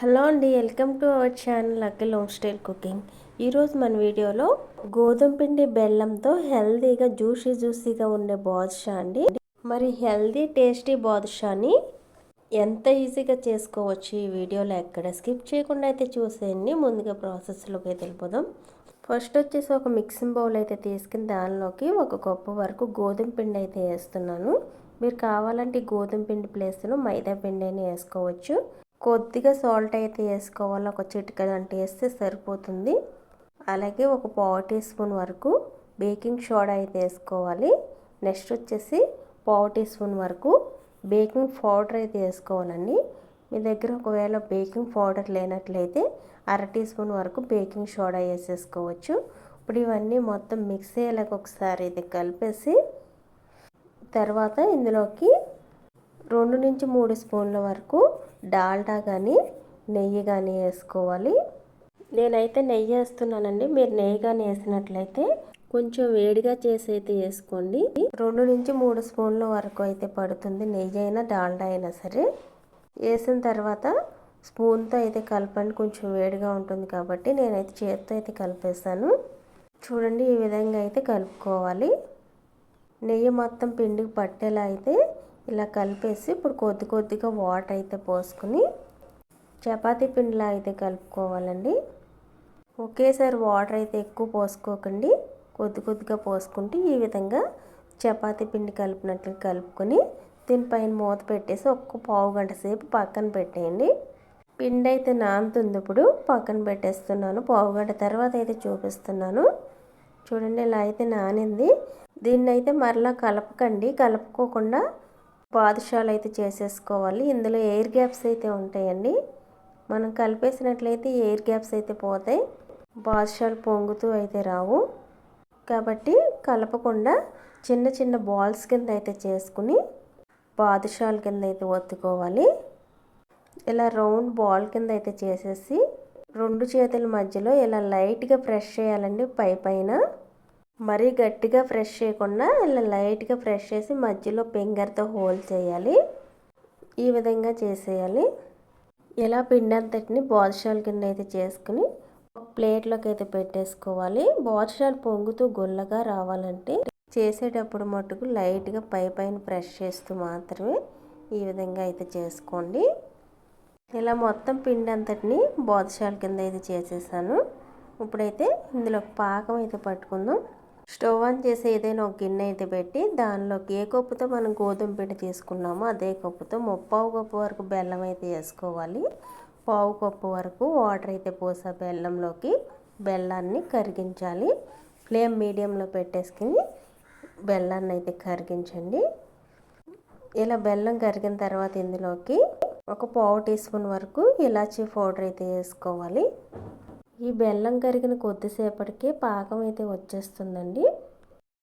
Hello అండి welcome to our channel Akhil home style cooking. ఈరోజు మన వీడియోలో గోధుమ పిండి బెల్లంతో హెల్తీగా జ్యూసీ జ్యూసీగా ఉండే బాదుషా అండి. మరి హెల్తీ టేస్టీ బాదుషాని ఎంత ఈజీగా చేసుకోవచ్చు ఈ వీడియోలో ఎక్కడ స్కిప్ చేయకుండా అయితే చూసేయండి. ముందుగా ప్రాసెస్లోకి అయితే వెళ్ళిపోదాం. ఫస్ట్ వచ్చేసి ఒక మిక్సింగ్ బౌల్ అయితే తీసుకుని దానిలోకి ఒక కప్పు వరకు గోధుమ పిండి అయితే వేస్తున్నాను. మీరు కావాలంటే గోధుమ పిండి ప్లేస్లో మైదా పిండి అయినా వేసుకోవచ్చు. కొద్దిగా సాల్ట్ అయితే వేసుకోవాలి. ఒక చిటిక అంటే వేస్తే సరిపోతుంది. అలాగే ఒక పావు టీ స్పూన్ వరకు బేకింగ్ సోడా అయితే వేసుకోవాలి. నెక్స్ట్ వచ్చేసి పావు టీ స్పూన్ వరకు బేకింగ్ పౌడర్ అయితే వేసుకోవాలండి. మీ దగ్గర ఒకవేళ బేకింగ్ పౌడర్ లేనట్లయితే అర టీ స్పూన్ వరకు బేకింగ్ సోడా వేసేసుకోవచ్చు. ఇప్పుడు ఇవన్నీ మొత్తం మిక్స్ అయ్యేలాగా ఒకసారి ఇది కలిపేసి తర్వాత ఇందులోకి రెండు నుంచి మూడు స్పూన్ల వరకు డాల్డా కానీ నెయ్యి కానీ వేసుకోవాలి. నేనైతే నెయ్యి వేస్తున్నానండి. మీరు నెయ్యి కానీ వేసినట్లయితే కొంచెం వేడిగా చేసి అయితే వేసుకోండి. రెండు నుంచి మూడు స్పూన్ల వరకు అయితే పడుతుంది నెయ్యి అయినా డాల్డా అయినా సరే. వేసిన తర్వాత స్పూన్తో అయితే కలపండి. కొంచెం వేడిగా ఉంటుంది కాబట్టి నేనైతే చేతితో అయితే కలిపేస్తాను చూడండి ఈ విధంగా అయితే కలుపుకోవాలి. నెయ్యి మొత్తం పిండికి పట్టేలా అయితే ఇలా కలిపేసి ఇప్పుడు కొద్ది కొద్దిగా వాటర్ అయితే పోసుకుని చపాతీ పిండిలా అయితే కలుపుకోవాలండి. ఒకేసారి వాటర్ అయితే ఎక్కువ పోసుకోకండి. కొద్ది కొద్దిగా పోసుకుంటే ఈ విధంగా చపాతీ పిండి కలిపినట్లు కలుపుకొని దీనిపైన మూత పెట్టేసి ఒక్క పావు గంట సేపు పక్కన పెట్టేయండి. పిండి అయితే నానుతుంది ఇప్పుడు పక్కన పెట్టేస్తున్నాను. పావు గంట తర్వాత అయితే చూపిస్తున్నాను. చూడండి ఇలా అయితే నానింది. దీన్ని అయితే మరలా కలపకండి. కలుపుకోకుండా బాదుషాలు అయితే చేసేసుకోవాలి. ఇందులో ఎయిర్ గ్యాప్స్ అయితే ఉంటాయండి. మనం కలిపేసినట్లయితే ఎయిర్ గ్యాప్స్ అయితే పోతాయి. బాదుషాలు పొంగుతూ అయితే రావు. కాబట్టి కలపకుండా చిన్న చిన్న బాల్స్ కింద అయితే చేసుకుని బాదుషాల కింద అయితే ఒత్తుకోవాలి. ఇలా రౌండ్ బాల్ కింద అయితే చేసేసి రెండు చేతుల మధ్యలో ఇలా లైట్గా ప్రెస్ చేయాలండి పై పైన. మరీ గట్టిగా ఫ్రెష్ చేయకుండా ఇలా లైట్గా ఫ్రెష్ చేసి మధ్యలో ఫింగర్తో హోల్ చేయాలి. ఈ విధంగా చేసేయాలి. ఇలా పిండి అంతటిని బాదుషాల కింద అయితే చేసుకుని ఒక ప్లేట్లోకి అయితే పెట్టేసుకోవాలి. బాదుషాలు పొంగుతూ గొల్లగా రావాలంటే చేసేటప్పుడు మటుకు లైట్గా పై పైన ప్రెష్ చేస్తూ మాత్రమే ఈ విధంగా అయితే చేసుకోండి. ఇలా మొత్తం పిండి అంతటిని బాదుషాల కింద అయితే చేసేసాను. ఇప్పుడైతే ఇందులో పాకం అయితే పట్టుకుందాం. స్టవ్ ఆన్ చేసి ఏదైనా ఒక గిన్నె అయితే పెట్టి దానిలోకి ఏ కప్పుతో మనం గోధుమ పిండి తీసుకున్నామో అదే కప్పుతో ముప్పావు కప్పు వరకు బెల్లం అయితే వేసుకోవాలి. పావు కప్పు వరకు వాటర్ అయితే పోసా బెల్లంలోకి బెల్లాన్ని కరిగించాలి. ఫ్లేమ్ మీడియంలో పెట్టేసుకుని బెల్లాన్ని అయితే కరిగించండి. ఇలా బెల్లం కరిగిన తర్వాత ఇందులోకి ఒక పావు టీ స్పూన్ వరకు ఇలాచీ పౌడర్ అయితే వేసుకోవాలి. ఈ బెల్లం కరిగిన కొద్దిసేపటికి పాకం అయితే వచ్చేస్తుందండి.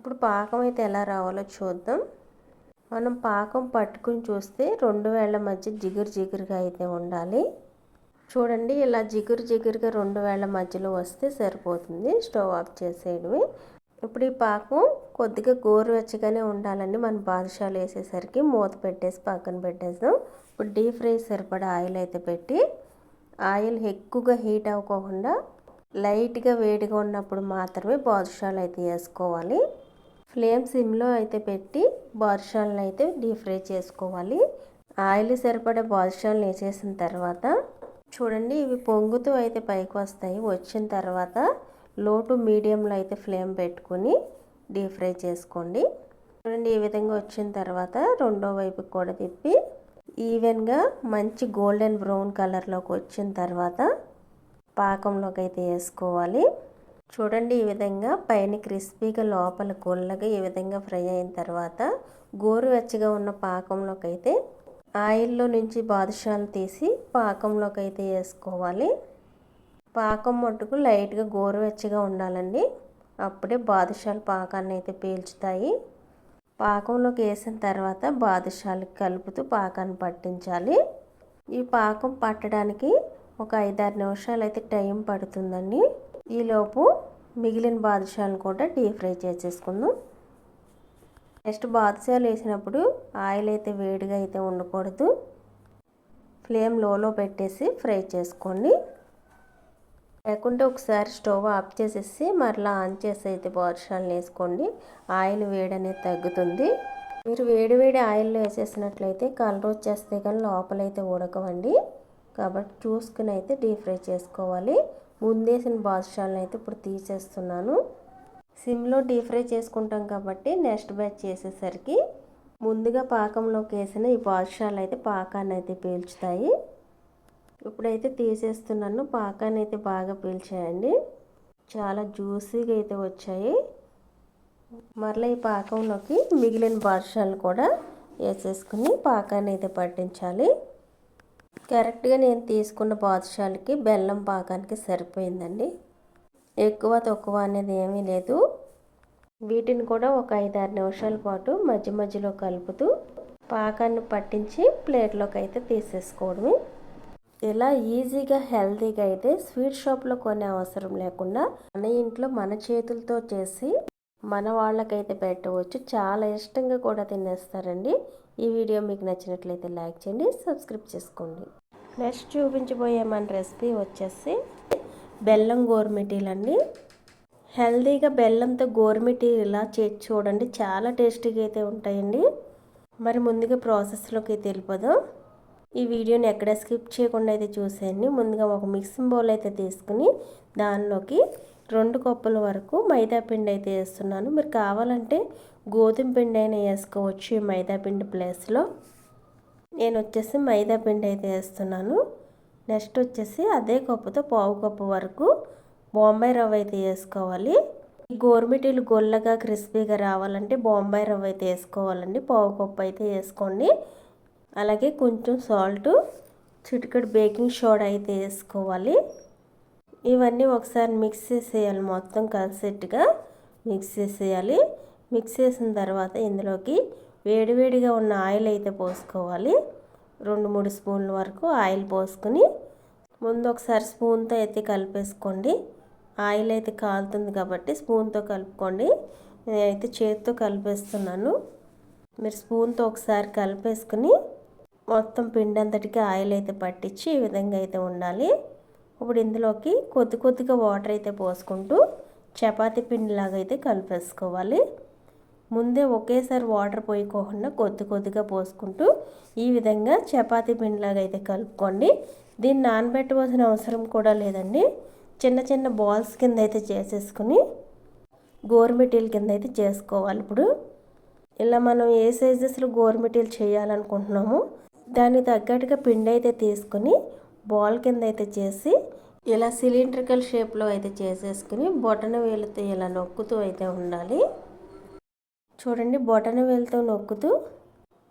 ఇప్పుడు పాకం అయితే ఎలా రావాలో చూద్దాం. మనం పాకం పట్టుకుని చూస్తే రెండు వేళ్ళ మధ్య జిగురు జిగురుగా అయితే ఉండాలి. చూడండి ఇలా జిగురు జిగురుగా రెండు వేళ్ళ మధ్యలో వస్తే సరిపోతుంది. స్టవ్ ఆఫ్ చేసేయడమే. ఇప్పుడు ఈ పాకం కొద్దిగా గోరువెచ్చగానే ఉండాలండి. మనం బాదుషాలు వేసేసరికి మూత పెట్టేసి పక్కన పెట్టేద్దాం. ఇప్పుడు డీప్ ఫ్రై సరిపడా ఆయిల్ అయితే పెట్టి ఆయిల్ ఎక్కువగా హీట్ అవ్వకుండా లైట్గా వేడిగా ఉన్నప్పుడు మాత్రమే బాదుషాలు అయితే వేసుకోవాలి. ఫ్లేమ్ సిమ్లో అయితే పెట్టి బాదుషాలను అయితే డీప్ ఫ్రై చేసుకోవాలి. ఆయిల్ సరిపడే బాదుషాలను వేసేసిన తర్వాత చూడండి ఇవి పొంగుతూ అయితే పైకి వస్తాయి. వచ్చిన తర్వాత లో టు మీడియంలో అయితే ఫ్లేమ్ పెట్టుకుని డీప్ ఫ్రై చేసుకోండి. చూడండి ఈ విధంగా వచ్చిన తర్వాత రెండో వైపు కూడా తిప్పి ఈవెన్గా మంచి గోల్డెన్ బ్రౌన్ కలర్లోకి వచ్చిన తర్వాత పాకంలోకి అయితే వేసుకోవాలి. చూడండి ఈ విధంగా పైన క్రిస్పీగా లోపల గొల్లగా ఈ విధంగా ఫ్రై అయిన తర్వాత గోరువెచ్చగా ఉన్న పాకంలోకి అయితే ఆయిల్లో నుంచి బాదుషాలు తీసి పాకంలోకి అయితే వేసుకోవాలి. పాకం మట్టుకు లైట్గా గోరువెచ్చగా ఉండాలండి. అప్పుడే బాదుషాలు పాకాన్ని అయితే పీల్చుతాయి. పాకంలోకి వేసిన తర్వాత బాదుషాలకి కలుపుతూ పాకాన్ని పట్టించాలి. ఈ పాకం పట్టడానికి ఒక ఐదారు నిమిషాలు అయితే టైం పడుతుందండి. ఈలోపు మిగిలిన బాదుషాలను కూడా డీప్ ఫ్రై చేసేసుకుందాం. నెక్స్ట్ బాదుషాలు వేసినప్పుడు ఆయిల్ అయితే వేడిగా అయితే ఉండకూడదు. ఫ్లేమ్ లోలో పెట్టేసి ఫ్రై చేసుకోండి. లేకుంటే ఒకసారి స్టవ్ ఆఫ్ చేసేసి మరలా ఆన్ చేసి అయితే బాదుషాలను వేసుకోండి. ఆయిల్ వేడి అనేది తగ్గుతుంది. మీరు వేడి వేడి ఆయిల్లో వేసేసినట్లయితే కలర్ వచ్చేస్తే కానీ లోపలైతే ఉడకవండి. కాబట్టి చూసుకుని అయితే డీప్ ఫ్రై చేసుకోవాలి. ముందేసిన బాదుషాలను అయితే ఇప్పుడు తీసేస్తున్నాను. సిమ్లో డీప్ ఫ్రై చేసుకుంటాం కాబట్టి నెక్స్ట్ బ్యాచ్ చేసేసరికి ముందుగా పాకంలోకి వేసిన ఈ బాదుషాలు అయితే పాకాన్ని అయితే పీల్చుతాయి. ఇప్పుడైతే తీసేస్తున్నాను పాకాన్ని అయితే బాగా పీల్చాయండి. చాలా జ్యూసీగా అయితే వచ్చాయి. మరలా ఈ పాకంలోకి మిగిలిన బాదుషాలు కూడా వేసేసుకుని పాకాన్ని అయితే పట్టించాలి. కరెక్ట్గా నేను తీసుకున్న బాదుషాలకి బెల్లం పాకానికి సరిపోయిందండి. ఎక్కువ తక్కువ అనేది ఏమీ లేదు. వీటిని కూడా ఒక ఐదారు నిమిషాల పాటు మధ్య మధ్యలో కలుపుతూ పాకాన్ని పట్టించి ప్లేట్లోకి అయితే తీసేసుకోవడమే. ఇలా ఈజీగా హెల్తీగా అయితే స్వీట్ షాప్లో కొనే అవసరం లేకుండా మన ఇంట్లో మన చేతులతో చేసి మన వాళ్ళకైతే పెట్టవచ్చు. చాలా ఇష్టంగా కూడా తినేస్తారండి. ఈ వీడియో మీకు నచ్చినట్లయితే లైక్ చేయండి సబ్స్క్రైబ్ చేసుకోండి. నెక్స్ట్ చూపించబోయే మన రెసిపీ వచ్చేసి బెల్లం గోరుమిటీలు అండి. హెల్తీగా బెల్లంతో గోరుమిటీ ఇలా చేసి చూడండి చాలా టేస్టీగా అయితే ఉంటాయండి. మరి ముందుగా ప్రాసెస్లోకి తెలిపదాం ఈ వీడియోని ఎక్కడ స్కిప్ చేయకుండా అయితే చూసేయండి. ముందుగా ఒక మిక్సింగ్ బౌల్ అయితే తీసుకుని దానిలోకి రెండు కప్పుల వరకు మైదా పిండి అయితే వేస్తున్నాను. మీరు కావాలంటే గోధుమ పిండి అయినా వేసుకోవచ్చు ఈ మైదా పిండి ప్లేస్లో. నేను వచ్చేసి మైదా పిండి అయితే వేస్తున్నాను. నెక్స్ట్ వచ్చేసి అదే కప్పుతో పావు కప్పు వరకు బొంబాయి రవ్వ అయితే వేసుకోవాలి. గోరుమిటీలు గొల్లగా క్రిస్పీగా రావాలంటే బొంబాయి రవ్వ అయితే వేసుకోవాలండి. పావు కప్పు అయితే వేసుకోండి. అలాగే కొంచెం సాల్ట్ చిటికెడు బేకింగ్ సోడా అయితే వేసుకోవాలి. ఇవన్నీ ఒకసారి మిక్స్ చేసేయాలి మొత్తం కలిసేట్టుగా మిక్స్ చేసేయాలి. మిక్స్ చేసిన తర్వాత ఇందులోకి వేడివేడిగా ఉన్న ఆయిల్ అయితే పోసుకోవాలి. రెండు మూడు స్పూన్ల వరకు ఆయిల్ పోసుకుని ముందు ఒకసారి స్పూన్తో అయితే కలిపేసుకోండి. ఆయిల్ అయితే కాలుతుంది కాబట్టి స్పూన్తో కలుపుకోండి. నేనైతే చేతితో కలిపేస్తున్నాను. మీరు స్పూన్తో ఒకసారి కలిపేసుకుని మొత్తం పిండి అంతటికి ఆయిల్ అయితే పట్టించి ఈ విధంగా అయితే ఉండాలి. ఇప్పుడు ఇందులోకి కొద్ది కొద్దిగా వాటర్ అయితే పోసుకుంటూ చపాతీ పిండిలాగా అయితే కలిపేసుకోవాలి. ముందే ఒకేసారి వాటర్ పోయికోకుండా కొద్ది కొద్దిగా పోసుకుంటూ ఈ విధంగా చపాతీ పిండిలాగా అయితే కలుపుకోండి. దీన్ని నానబెట్టవలసిన అవసరం కూడా లేదండి. చిన్న చిన్న బాల్స్ కింద అయితే చేసేసుకుని గోరుమిటీల కింద అయితే చేసుకోవాలి ఇప్పుడు. ఇలా మనం ఏ సైజెస్లో గోరుమిటీలు చేయాలనుకుంటున్నామో దానికి తగ్గట్టుగా పిండి అయితే తీసుకుని బాల్ కింద అయితే చేసి ఇలా సిలిండ్రికల్ షేప్లో అయితే చేసేసుకుని బొటన వేలుతో ఇలా నొక్కుతూ అయితే ఉండాలి. చూడండి బొటన వేలుతో నొక్కుతూ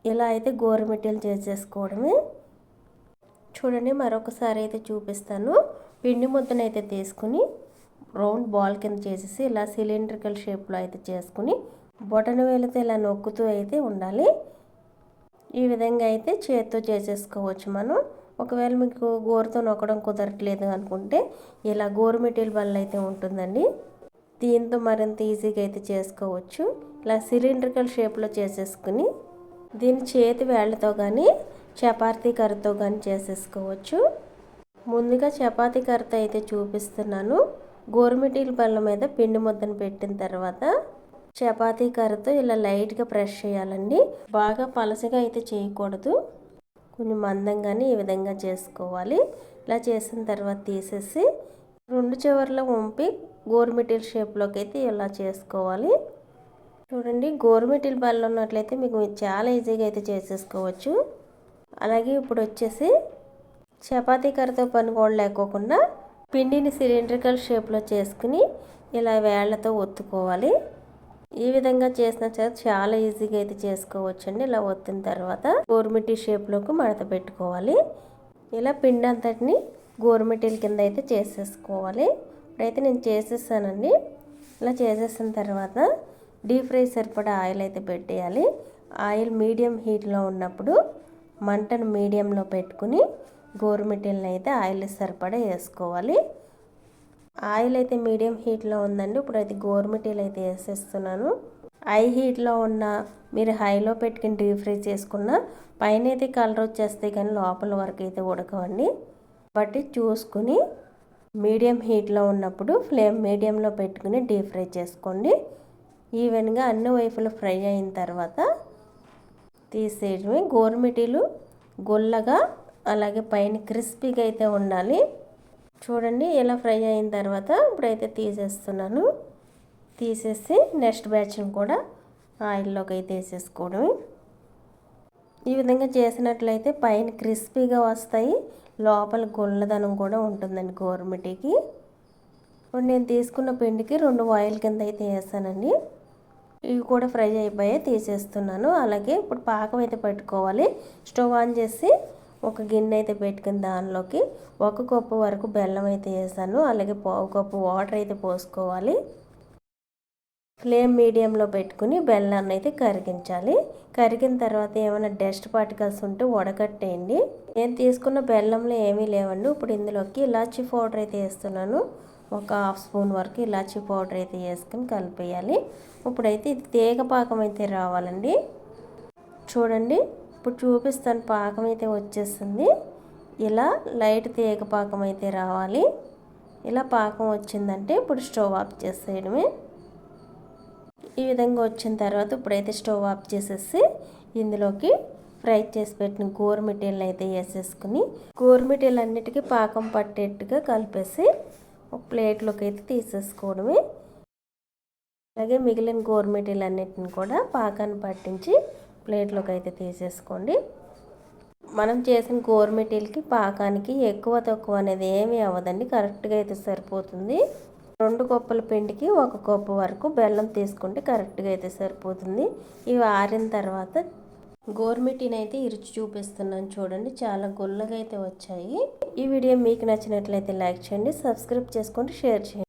ఇలా అయితే గోరుమిట్టెలు చేసేసుకోవడమే. చూడండి మరొకసారి అయితే చూపిస్తాను. పిండి ముద్దను అయితే తీసుకుని రౌండ్ బాల్ కింద చేసేసి ఇలా సిలిండ్రికల్ షేప్లో అయితే చేసుకుని బొటన వేలతో ఇలా నొక్కుతూ అయితే ఉండాలి. ఈ విధంగా అయితే చేత్తో చేసేసుకోవచ్చు మనం. ఒకవేళ మీకు గోరుతో నొక్కడం కుదరట్లేదు అనుకుంటే ఇలా గోరు మెటీరియల్ బల్ల అయితే ఉంటుందండి. దీంతో మరింత ఈజీగా అయితే చేసుకోవచ్చు. ఇలా సిలిండ్రికల్ షేప్లో చేసేసుకుని దీని చేతి వేళ్ళతో కానీ చపాతీ కర్రతో కానీ చేసేసుకోవచ్చు. ముందుగా చపాతీ కర్రతో అయితే చూపిస్తున్నాను. గోరుమిటీల బళ్ళ మీద పిండి ముద్దను పెట్టిన తర్వాత చపాతీ కర్రతో ఇలా లైట్గా ప్రెస్ చేయాలండి. బాగా పలసగా అయితే చేయకూడదు. కొంచెం మందంగానే ఈ విధంగా చేసుకోవాలి. ఇలా చేసిన తర్వాత తీసేసి రెండు చివర్లో వంపి గోరుమిటీల షేప్లోకి అయితే ఇలా చేసుకోవాలి. చూడండి గోరుమిటీల బల్ల ఉన్నట్లయితే మీకు చాలా ఈజీగా అయితే చేసేసుకోవచ్చు. అలాగే ఇప్పుడు వచ్చేసి చపాతీ కర్రతో పని కూడా లేకోకుండా పిండిని సిలిండ్రికల్ షేప్లో చేసుకుని ఇలా వేళ్ళతో ఒత్తుకోవాలి. ఈ విధంగా చేసిన చాలా ఈజీగా అయితే చేసుకోవచ్చండి. ఇలా వత్తిన తర్వాత గోరుమిటి షేప్లోకి మడత పెట్టుకోవాలి. ఇలా పిండి అంతటిని గోరుమిట్టీల కింద అయితే చేసేసుకోవాలి. ఇప్పుడైతే నేను చేసేసానండి. ఇలా చేసేసిన తర్వాత డీప్ ఫ్రై సరిపడా ఆయిల్ అయితే పెట్టేయాలి. ఆయిల్ మీడియం హీట్లో ఉన్నప్పుడు మంటను మీడియంలో పెట్టుకుని గోరుమిటీలను అయితే ఆయిల్ సరిపడా వేసుకోవాలి. ఆయిల్ అయితే మీడియం హీట్లో ఉందండి. ఇప్పుడు అయితే గోరుమిటీలు అయితే వేసేస్తున్నాను. హై హీట్లో ఉన్న మీరు హైలో పెట్టుకుని డీప్ ఫ్రై చేసుకున్న పైన అయితే కలర్ వచ్చేస్తే కానీ లోపల వరకు అయితే ఉడకవండి. బట్టి చూసుకుని మీడియం హీట్లో ఉన్నప్పుడు ఫ్లేమ్ మీడియంలో పెట్టుకుని డీప్ ఫ్రై చేసుకోండి. ఈవెన్గా అన్ని వైపులు ఫ్రై అయిన తర్వాత తీసేయడమే. గోరుమిటీలు గొల్లగా అలాగే పైన క్రిస్పీగా అయితే ఉండాలి. చూడండి ఇలా ఫ్రై అయిన తర్వాత ఇప్పుడైతే తీసేస్తున్నాను. తీసేసి నెక్స్ట్ బ్యాచ్ని కూడా ఆయిల్లోకి అయితే వేసేసుకోవడమే. ఈ విధంగా చేసినట్లయితే పైన క్రిస్పీగా వస్తాయి. లోపల గుల్లదనం కూడా ఉంటుందండి గోరుమిటీకి ఇప్పుడు నేను తీసుకున్న పిండికి రెండు ఆయిల్ కింద అయితే వేసానండి. ఇవి కూడా ఫ్రై అయిపోయాయి తీసేస్తున్నాను. అలాగే ఇప్పుడు పాకం అయితే పెట్టుకోవాలి. స్టవ్ ఆన్ చేసి ఒక గిన్నె అయితే పెట్టుకుని దానిలోకి ఒక కప్పు వరకు బెల్లం అయితే వేసాను. అలాగే పావు కప్పు వాటర్ అయితే పోసుకోవాలి. ఫ్లేమ్ మీడియంలో పెట్టుకుని బెల్లాన్ని అయితే కరిగించాలి. కరిగిన తర్వాత ఏమైనా డస్ట్ పార్టికల్స్ ఉంటే వడకట్టేయండి. నేను తీసుకున్న బెల్లంలో ఏమీ లేవండి. ఇప్పుడు ఇందులోకి ఇలాచీ పౌడర్ అయితే వేస్తున్నాను. ఒక హాఫ్ స్పూన్ వరకు ఇలాచీ పౌడర్ అయితే వేసుకుని కలిపేయాలి. ఇప్పుడైతే ఇది తీగ పాకం అయితే రావాలండి. చూడండి. ఇప్పుడు చూపిస్తాను పాకం అయితే వచ్చేస్తుంది ఇలా లైట్ తీగ పాకం అయితే రావాలి. ఇలా పాకం వచ్చిందంటే ఇప్పుడు స్టవ్ ఆఫ్ చేసేయడమే. ఈ విధంగా వచ్చిన తర్వాత ఇప్పుడైతే స్టవ్ ఆఫ్ చేసేసి ఇందులోకి ఫ్రై చేసి పెట్టిన గోరుమిటీలను అయితే వేసేసుకుని గోరుమిటీలు అన్నిటికీ పాకం పట్టేట్టుగా కలిపేసి ఒక ప్లేట్లోకి అయితే తీసేసుకోవడమే. అలాగే మిగిలిన గోరుమిటీలు అన్నిటిని కూడా పాకాన్ని పట్టించి ప్లేట్లోకి అయితే తీసేసుకోండి. మనం చేసిన గోరుమిటీలకి పాకానికి ఎక్కువ తక్కువ అనేది ఏమీ అవ్వదండి. కరెక్ట్గా అయితే సరిపోతుంది. రెండు కప్పుల పిండికి ఒక కప్పు వరకు బెల్లం తీసుకుంటే కరెక్ట్గా అయితే సరిపోతుంది. ఇవి ఆరిన తర్వాత గోర్మిటీని అయితే ఇరుచి చూపిస్తున్నాను చూడండి. చాలా గుల్లగా అయితే వచ్చాయి. ఈ వీడియో మీకు నచ్చినట్లయితే లైక్ చేయండి సబ్స్క్రైబ్ చేసుకోండి షేర్ చేయండి.